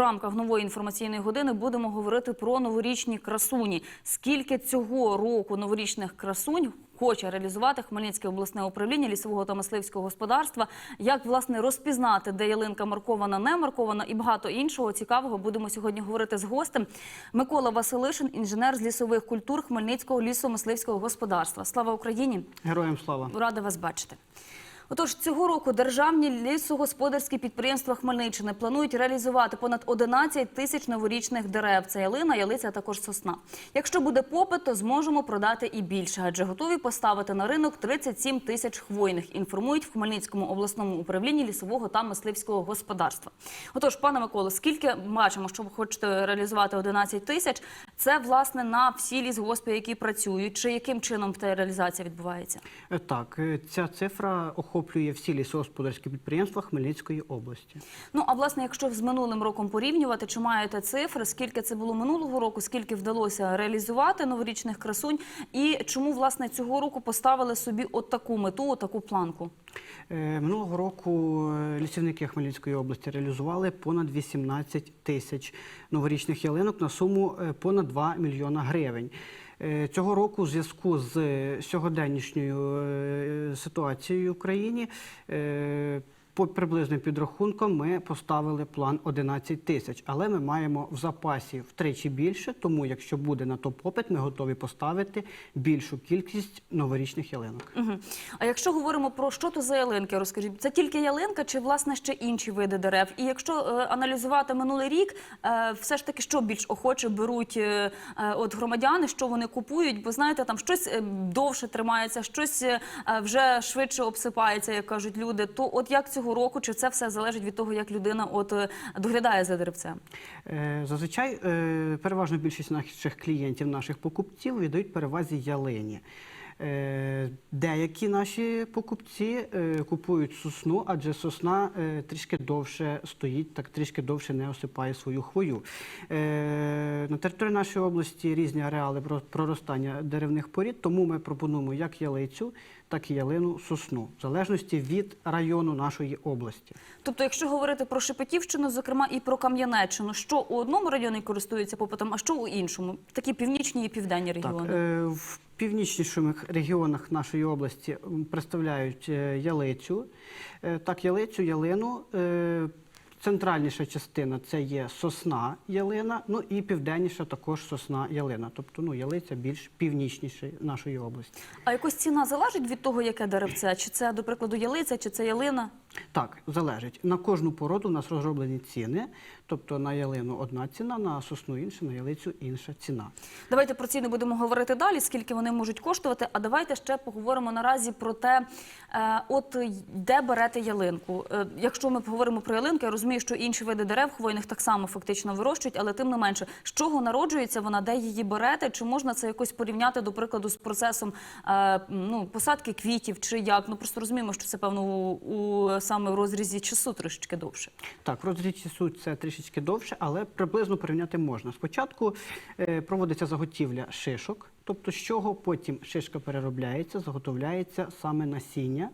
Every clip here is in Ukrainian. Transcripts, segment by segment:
рамках нової інформаційної години будемо говорити про новорічні красуні. Скільки цього року новорічних красунь хоче реалізувати Хмельницьке обласне управління лісового та мисливського господарства? Як власне розпізнати, де ялинка маркована, не маркована і багато іншого цікавого будемо сьогодні говорити з гостем. Микола Василишин, інженер з лісових культур Хмельницького лісомисливського господарства. Слава Україні! Героям слава. Рада вас бачити. Отож, цього року державні лісогосподарські підприємства Хмельниччини планують реалізувати понад 11 тисяч новорічних дерев. Це ялина, ялиця, а також сосна. Якщо буде попит, то зможемо продати і більше, адже готові поставити на ринок 37 тисяч хвойних. Інформують в Хмельницькому обласному управлінні лісового та мисливського господарства. Отож, пане Миколо, скільки бачимо, що ви хочете реалізувати 11 тисяч? Це власне на всі лісгоспи, які працюють, чи яким чином та реалізація відбувається? Е, Так, е, ця цифра охоплює всі лісогосподарські підприємства Хмельницької області. Ну а власне, якщо з минулим роком порівнювати, чи маєте цифри, скільки це було минулого року, скільки вдалося реалізувати новорічних красунь, і чому власне цього року поставили собі от таку мету, от таку планку? Е, Минулого року е, лісівники Хмельницької області реалізували понад 18 тисяч новорічних ялинок на суму е, понад 2 мільйона гривень. Е, Цього року, у зв'язку з е, сьогоденнішньою е, ситуацією в Україні, е, по приблизним підрахункам ми поставили план 11 тисяч, але ми маємо в запасі втричі більше, тому якщо буде на то попит, ми готові поставити більшу кількість новорічних ялинок. Угу. А якщо говоримо про що то за ялинки, розкажіть, це тільки ялинка чи власне ще інші види дерев? І якщо е, аналізувати минулий рік, е, все ж таки що більш охоче беруть е, е, от громадяни, що вони купують? Бо знаєте, там щось е, довше тримається, щось е, вже швидше обсипається, як кажуть люди. То от як цього року, чи це все залежить від того, як людина от е, доглядає за деревцем? Е, Зазвичай е, переважно більшість наших клієнтів, наших покупців віддають перевазі ялині. Е, Деякі наші покупці е, купують сосну, адже сосна е, трішки довше стоїть, так трішки довше не осипає свою хвою. На території нашої області різні ареали про- проростання деревних порід, тому ми пропонуємо як ялицю, так і ялину сосну, в залежності від району нашої області. Тобто, якщо говорити про Шепетівщину, зокрема і про Кам'янеччину, що у одному районі користується попитом, а що у іншому? Такі північні і південні регіони. Так, в північніших регіонах нашої області представляють е, ялицю. Е, Так, ялицю, ялину. е, Центральніша частина це є сосна ялина, ну і південніша також сосна ялина. Тобто ну, ялиця більш північніша нашої області. А якось ціна залежить від того, яке деревце? Чи це, до прикладу, ялиця, чи це ялина? Так, залежить. На кожну породу у нас розроблені ціни. Тобто на ялину одна ціна, на сосну інша, на ялицю інша ціна. Давайте про ціни будемо говорити далі, скільки вони можуть коштувати. А давайте ще поговоримо наразі про те, е, от де берете ялинку. Е, якщо ми поговоримо про ялинку, я розумію, що інші види дерев хвойних так само фактично вирощують, але тим не менше, з чого народжується вона, де її берете? Чи можна це якось порівняти, до прикладу, з процесом е, ну, посадки квітів, чи як? Ну просто розуміємо, що це певно у, у саме в розрізі часу трішечки довше. Так, розріч часу це трішечки довше, але приблизно порівняти можна. Спочатку е, проводиться заготівля шишок, тобто з чого потім шишка переробляється, заготовляється саме насіння,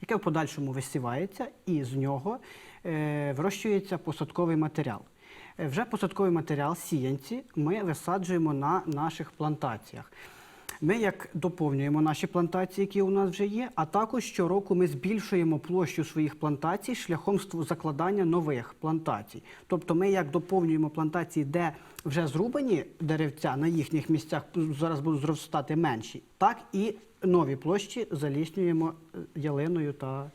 яке в подальшому висівається, і з нього е, вирощується посадковий матеріал. Е, Вже посадковий матеріал, сіянці, ми висаджуємо на наших плантаціях. Ми як доповнюємо наші плантації, які у нас вже є, а також щороку ми збільшуємо площу своїх плантацій шляхом закладання нових плантацій. Тобто ми як доповнюємо плантації, де вже зрубані деревця на їхніх місцях зараз будуть зростати менші, так і нові площі заліснюємо е, ялиною та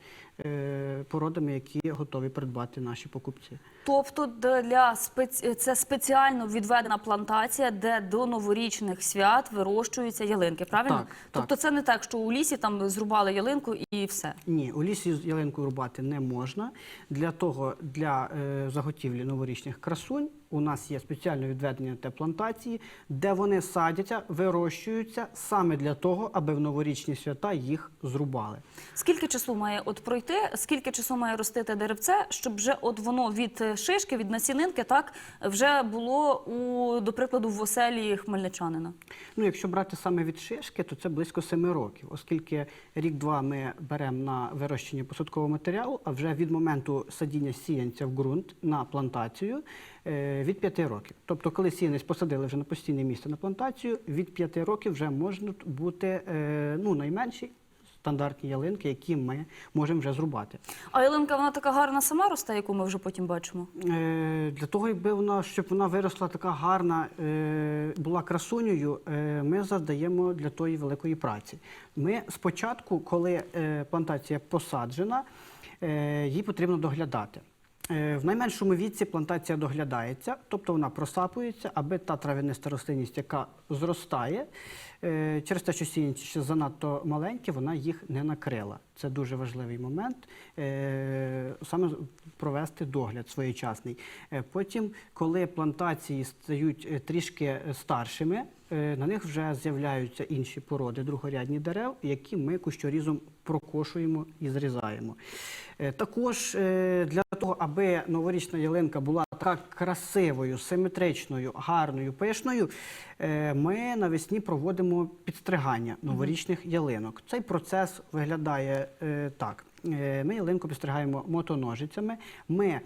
е, породами, які готові придбати наші покупці. Тобто для спеці... це спеціально відведена плантація, де до новорічних свят вирощуються ялинки. Правильно? Так, так. Тобто це не так, що у лісі там зрубали ялинку і все. Ні, у лісі з ялинкою рубати не можна. Для того, для е, заготівлі новорічних красунь у нас є спеціально відведені те плантації, де вони садяться, вирощуються саме для того, аби в новорічні свята їх зрубали. Скільки часу має от пройти, скільки часу має ростити деревце, щоб вже от воно від е, шишки, від насінинки, так вже було у, до прикладу, в оселі хмельничанина? Ну, якщо брати саме від шишки, то це близько семи років, оскільки рік-два ми беремо на вирощення посадкового матеріалу, а вже від моменту садіння сіянця в ґрунт на плантацію е, від 5 років. Тобто, коли сіянець посадили вже на постійне місце на плантацію, від 5 років вже можуть бути е, ну, найменші стандартні ялинки, які ми можемо вже зрубати. А ялинка вона така гарна сама росте, яку ми вже потім бачимо. Е, Для того, якби вона, щоб вона виросла така гарна, е, була красунею, е, ми завдаємо для тої великої праці. Ми спочатку, коли е, плантація посаджена, е, її потрібно доглядати. Е, В найменшому віці плантація доглядається, тобто вона просапується, аби та травяниста рослинність, яка зростає, е, через те, що сіянці ще занадто маленькі, вона їх не накрила. Це дуже важливий момент, е, саме провести догляд своєчасний. Потім, коли плантації стають трішки старшими, на них вже з'являються інші породи другорядні дерев, які ми кущорізом прокошуємо і зрізаємо. Е, Також е, для того, аби новорічна ялинка була така красивою, симетричною, гарною, пишною, е, ми навесні проводимо підстригання новорічних ялинок. Цей процес виглядає так. Ми ялинку підстригаємо мотоножицями. Ми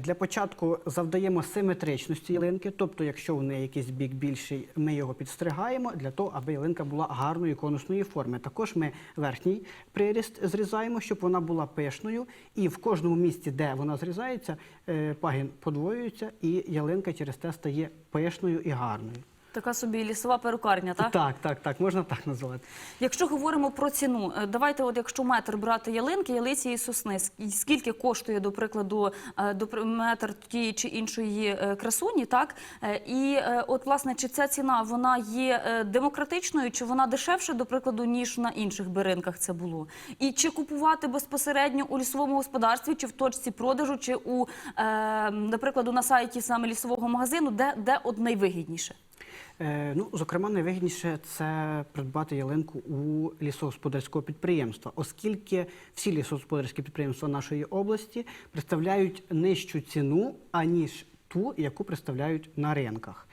Для початку завдаємо симетричності ялинки, тобто, якщо в неї якийсь бік більший, ми його підстригаємо для того, аби ялинка була гарної конусної форми. Також ми верхній приріст зрізаємо, щоб вона була пишною, і в кожному місці, де вона зрізається, е, пагін подвоюється, і ялинка через те стає пишною і гарною. Така собі лісова перукарня, так? Так, так, так, можна так назвати. Якщо говоримо про ціну, е, давайте, от якщо метр брати ялинки, ялиці і сосни, скільки коштує, до прикладу, е, до метр тієї чи іншої е, красуні, так? І от, власне, чи ця ціна вона є демократичною, чи вона дешевше, до прикладу, ніж на інших беринках це було? І чи купувати безпосередньо у лісовому господарстві, чи в точці продажу, чи у, наприклад, на сайті саме лісового магазину, де, де от найвигідніше? Е, ну, зокрема, найвигідніше це придбати ялинку у лісогосподарського підприємства, оскільки всі лісогосподарські підприємства нашої області представляють нижчу ціну, аніж ту, яку представляють на ринках.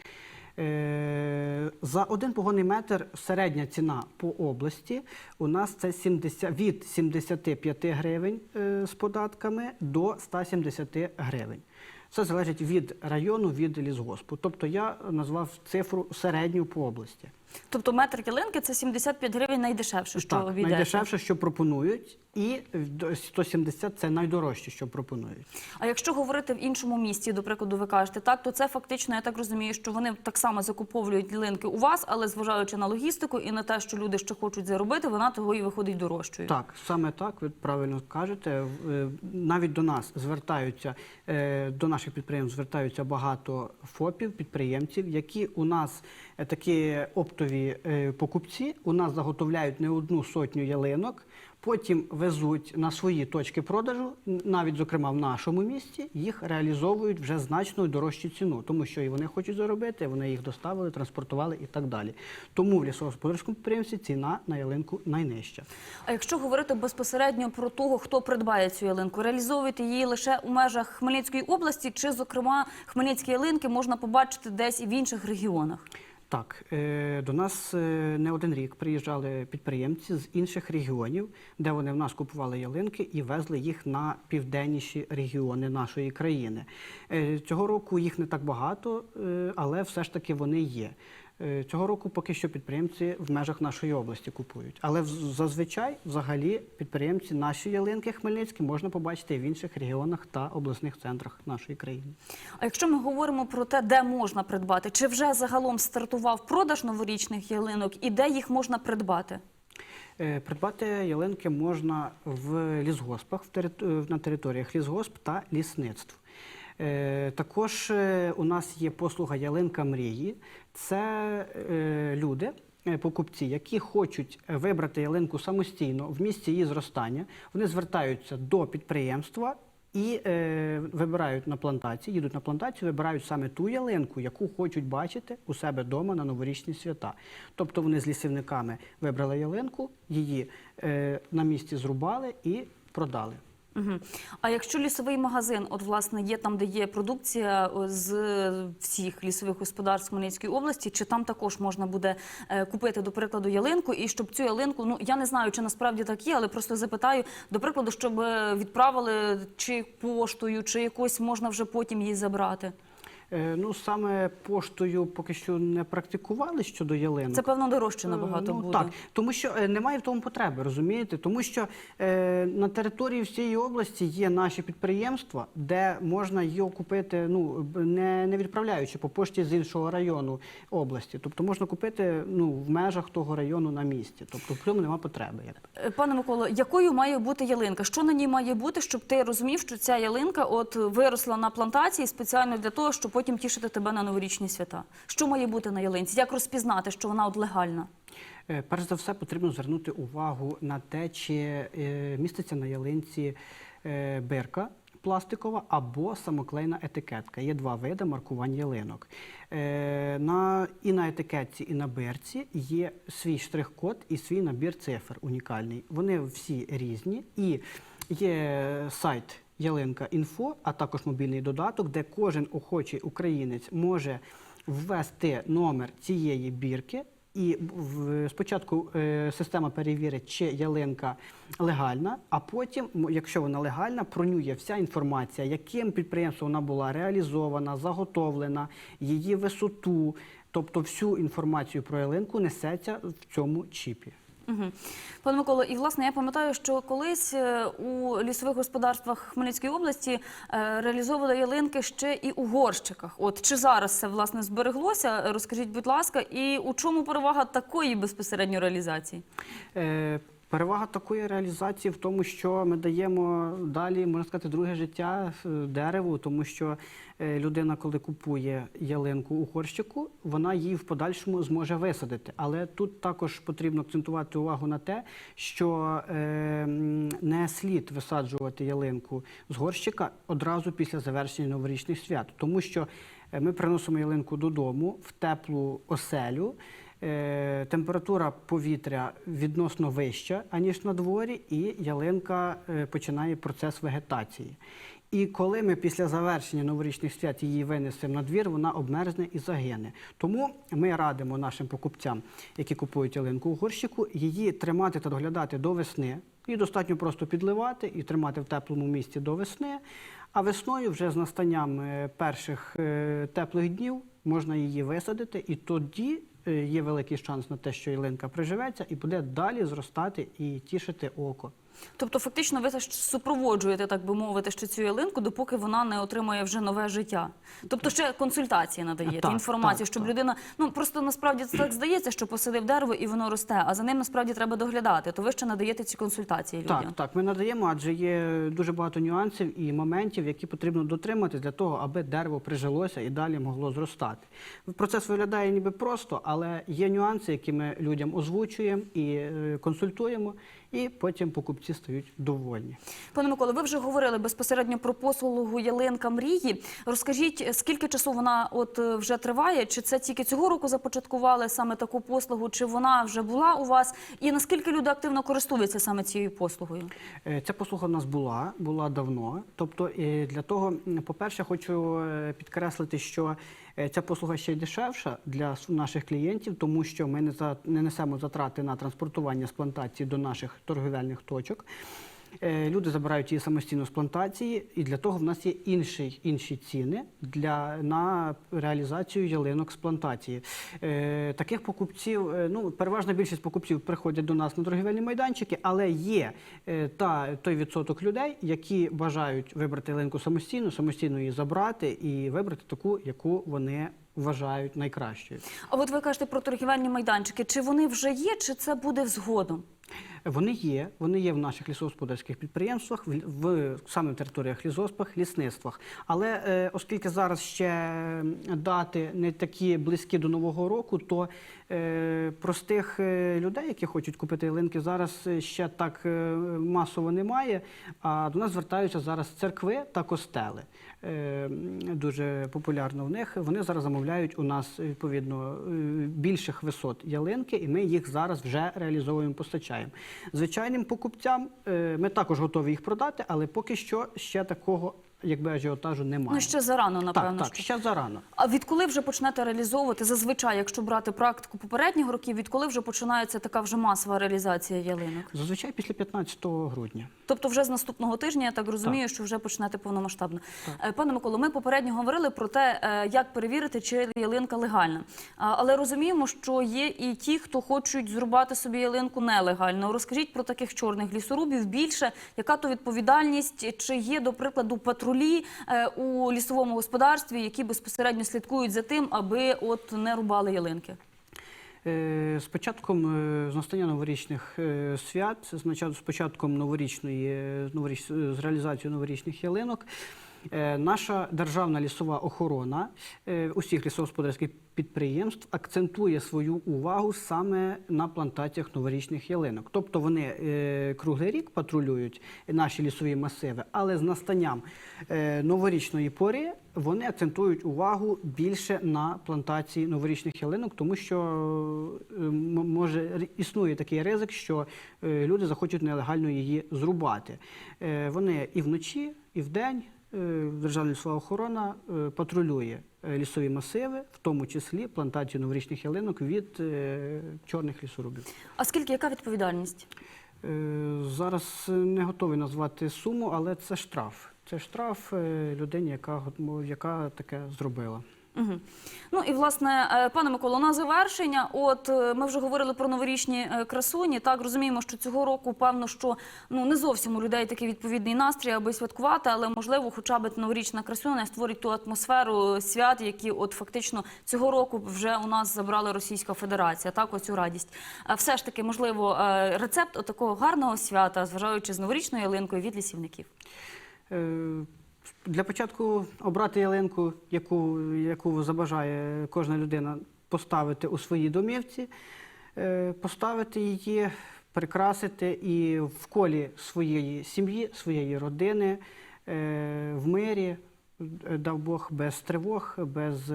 Е, За один погонний метр середня ціна по області у нас це 70, від 75 гривень е, з податками до 170 гривень. Це залежить від району, від лісгоспу. Тобто я назвав цифру середню по області. Тобто метр ялинки це 75 гривень найдешевше, що так, обійдеться. найдешевше, що пропонують, і до- 170 це найдорожче, що пропонують. А якщо говорити в іншому місті, до прикладу, ви кажете, так, то це фактично, я так розумію, що вони так само закуповують ялинки у вас, але зважаючи на логістику і на те, що люди ще хочуть заробити, вона того і виходить дорожчою. Так, саме так, ви правильно кажете. Е, Навіть до нас звертаються, е, до наших підприємств звертаються багато ФОПів, підприємців, які у нас е, такі оптові е, покупці, у нас заготовляють не одну сотню ялинок, потім везуть на свої точки продажу, навіть зокрема в нашому місті, їх реалізовують вже значно дорожчу ціну, тому що і вони хочуть заробити, вони їх доставили, транспортували і так далі. Тому в лісогосподарському підприємстві ціна на ялинку найнижча. А якщо говорити безпосередньо про того, хто придбає цю ялинку, реалізовувати її лише у межах Хмельницької області, чи, зокрема, хмельницькі ялинки можна побачити десь і в інших регіонах? Так, е, до нас е, не один рік приїжджали підприємці з інших регіонів, де вони в нас купували ялинки і везли їх на південніші регіони нашої країни. Е, Цього року їх не так багато, але все ж таки вони є. Е, Цього року поки що підприємці в межах нашої області купують. Але зазвичай, взагалі, підприємці наші ялинки хмельницькі можна побачити і в інших регіонах та обласних центрах нашої країни. А якщо ми говоримо про те, де можна придбати, чи вже загалом стартував продаж новорічних ялинок і де їх можна придбати? Е, Придбати ялинки можна в лісгоспах, на територіях лісгосп та лісництв. Е, Також е, у нас є послуга ялинка мрії. Це е, люди, покупці, які хочуть вибрати ялинку самостійно в місці її зростання. Вони звертаються до підприємства і е, вибирають на плантації, їдуть на плантацію, вибирають саме ту ялинку, яку хочуть бачити у себе вдома на новорічні свята. Тобто вони з лісівниками вибрали ялинку, її е, на місці зрубали і продали. Угу. А якщо лісовий магазин, от власне є там, де є продукція з всіх лісових господарств Хмельницької області, чи там також можна буде е, купити, до прикладу, ялинку, і щоб цю ялинку, ну я не знаю, чи насправді так є, але просто запитаю, до прикладу, щоб е, відправили чи поштою, чи якось можна вже потім її забрати. Е, Ну, саме поштою поки що не практикували щодо ялинок. Це певно дорожче набагато Е, ну, буде. Так, тому що е, немає в тому потреби, розумієте? Тому що е, на території всієї області є наші підприємства, де можна його купити, ну не, не відправляючи по пошті з іншого району області. Тобто можна купити ну, в межах того району на місці. Тобто в цьому немає потреби. Пане Миколо, якою має бути ялинка? Що на ній має бути, щоб ти розумів, що ця ялинка от виросла на плантації спеціально для того, щоб потім тішити тебе на новорічні свята? Що має бути на ялинці? Як розпізнати, що вона от легальна? Е, Перш за все, потрібно звернути увагу на те, чи е, міститься на ялинці е, бирка пластикова або самоклейна етикетка. Є два види маркувань ялинок. На, і на етикетці, і на бирці є свій штрих-код і свій набір цифр унікальний. Вони всі різні. І є сайт Ялинка Інфо, а також мобільний додаток, де кожен охочий українець може ввести номер цієї бірки. І спочатку е, система перевірить, чи ялинка легальна, а потім, якщо вона легальна, пронює вся інформація, яким підприємством вона була реалізована, заготовлена, її висоту. Тобто всю інформацію про ялинку несеться в цьому чіпі. Угу. Пане Миколо, і власне я пам'ятаю, що колись е, у лісових господарствах Хмельницької області е, реалізовували ялинки ще і у горщиках. От чи зараз це власне збереглося? Розкажіть, будь ласка, і у чому перевага такої безпосередньо реалізації? Е, Перевага такої реалізації в тому, що ми даємо далі, можна сказати, друге життя е, дереву, тому що е, людина, коли купує ялинку у горщику, вона її в подальшому зможе висадити. Але тут також потрібно акцентувати увагу на те, що е, не слід висаджувати ялинку з горщика одразу після завершення новорічних свят, тому що ми приносимо ялинку додому в теплу оселю. Е, температура повітря відносно вища, аніж на дворі, і ялинка е, починає процес вегетації. І коли ми після завершення новорічних свят її винесемо на двір, вона обмерзне і загине. Тому ми радимо нашим покупцям, які купують ялинку у горщику, її тримати та доглядати до весни. Її достатньо просто підливати і тримати в теплому місці до весни. А весною, вже з настанням е, перших теплих днів, можна її висадити, і тоді є великий шанс на те, що ялинка приживеться і буде далі зростати і тішити око. Тобто, фактично, ви супроводжуєте, так би мовити, ще цю ялинку, допоки вона не отримає вже нове життя. Тобто, ще консультації надаєте, Так, інформацію, так, щоб так. людина ну просто насправді це так здається, що посадив дерево і воно росте, а за ним насправді треба доглядати. То ви ще надаєте ці консультації людям. Так, так, ми надаємо, адже є дуже багато нюансів і моментів, які потрібно дотримати для того, аби дерево прижилося і далі могло зростати. Процес виглядає ніби просто, але є нюанси, які ми людям озвучуємо і е, консультуємо, і потім покупці стають довольні. Пане Миколо, ви вже говорили безпосередньо про послугу ялинка мрії. Розкажіть, скільки часу вона от е, вже триває? Чи це тільки цього року започаткували саме таку послугу? Чи вона вже була у вас? І наскільки люди активно користуються саме цією послугою? Е, Ця послуга в нас була, була давно. Тобто, е, для того, по-перше, хочу е, підкреслити, що ця послуга ще й дешевша для наших клієнтів, тому що ми не несемо затрати на транспортування з плантації до наших торговельних точок. Е, Люди забирають її самостійно з плантації, і для того в нас є інші, інші ціни для, на реалізацію ялинок з плантації. Е, таких покупців, е, ну, переважна більшість покупців приходять до нас на торгівельні майданчики, але є е, та, той відсоток людей, які бажають вибрати ялинку самостійно, самостійно її забрати і вибрати таку, яку вони вважають найкращою. А от ви кажете про торгівельні майданчики. Чи вони вже є, чи це буде згодом? Вони є, вони є в наших лісогосподарських підприємствах, в, в саме в територіях лісгоспах, лісництвах. Але е, оскільки зараз ще дати не такі близькі до нового року, то е, простих е, людей, які хочуть купити ялинки, зараз е, ще так е, масово немає. А до нас звертаються зараз церкви та костели. Е, дуже популярно в них. Вони зараз замовляють у нас відповідно більших висот ялинки, і ми їх зараз вже реалізовуємо, постачаємо. Звичайним покупцям е, ми також готові їх продати, але поки що ще такого якби ажіотажу немає. Ну ще зарано, напевно. так, так, ще зарано. А відколи вже почнете реалізовувати зазвичай, якщо брати практику попередніх років, відколи вже починається така вже масова реалізація ялинок? Зазвичай після 15 грудня. Тобто, вже з наступного тижня я так розумію, що вже почнете повномасштабно. Е, Пане Миколо, ми попередньо говорили про те, е, як перевірити, чи ялинка легальна. Але розуміємо, що є і ті, хто хочуть зрубати собі ялинку нелегально. Розкажіть про таких чорних лісорубів більше, яка то відповідальність, чи є, до прикладу, патрулі е, у лісовому господарстві, які безпосередньо слідкують за тим, аби от не рубали ялинки. Е, З початком е, з настання новорічних свят, з початком новорічної новоріч, з реалізацією новорічних ялинок, наша державна лісова охорона е, усіх лісогосподарських підприємств акцентує свою увагу саме на плантаціях новорічних ялинок. Тобто вони е, круглий рік патрулюють наші лісові масиви, але з настанням е, новорічної пори вони акцентують увагу більше на плантації новорічних ялинок, тому що е, може існує такий ризик, що е, люди захочуть нелегально її зрубати. Е, Вони і вночі, і вдень. Е, Державна лісова охорона е, патрулює е, лісові масиви, в тому числі плантацію новорічних ялинок від чорних лісорубів. А скільки яка відповідальність? Зараз не готовий назвати суму, але це штраф. Це штраф людині, яка, яка таке зробила. Угу. Ну і власне, е, пане Миколо, на завершення. От е, ми вже говорили про новорічні е, красуні. Так розуміємо, що цього року певно, що ну не зовсім у людей такий відповідний настрій, аби святкувати, але можливо, хоча б новорічна красуня створить ту атмосферу свят, які от фактично цього року вже у нас забрала Російська Федерація. Так, оцю радість. А все ж таки, можливо, рецепт такого гарного свята, зважаючи з новорічною ялинкою від лісівників. Для початку обрати ялинку, яку, яку забажає кожна людина поставити у своїй домівці, е, поставити її, прикрасити і в колі своєї сім'ї, своєї родини, е, в мирі, е, дав Бог, без тривог, без,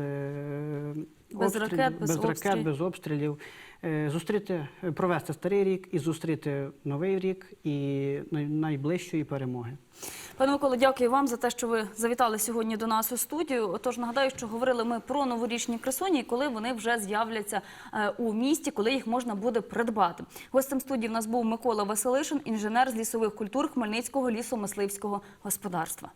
Без ракет, без без, ракет, обстрілів. без обстрілів. Е, Зустріти, провести старий рік і зустріти новий рік і найближчої перемоги. Пане Миколо, дякую вам за те, що ви завітали сьогодні до нас у студію. Отож, нагадаю, що говорили ми про новорічні красуні, і коли вони вже з'являться е, у місті, коли їх можна буде придбати. Гостем студії в нас був Микола Василишин, інженер з лісових культур Хмельницького лісомисливського господарства.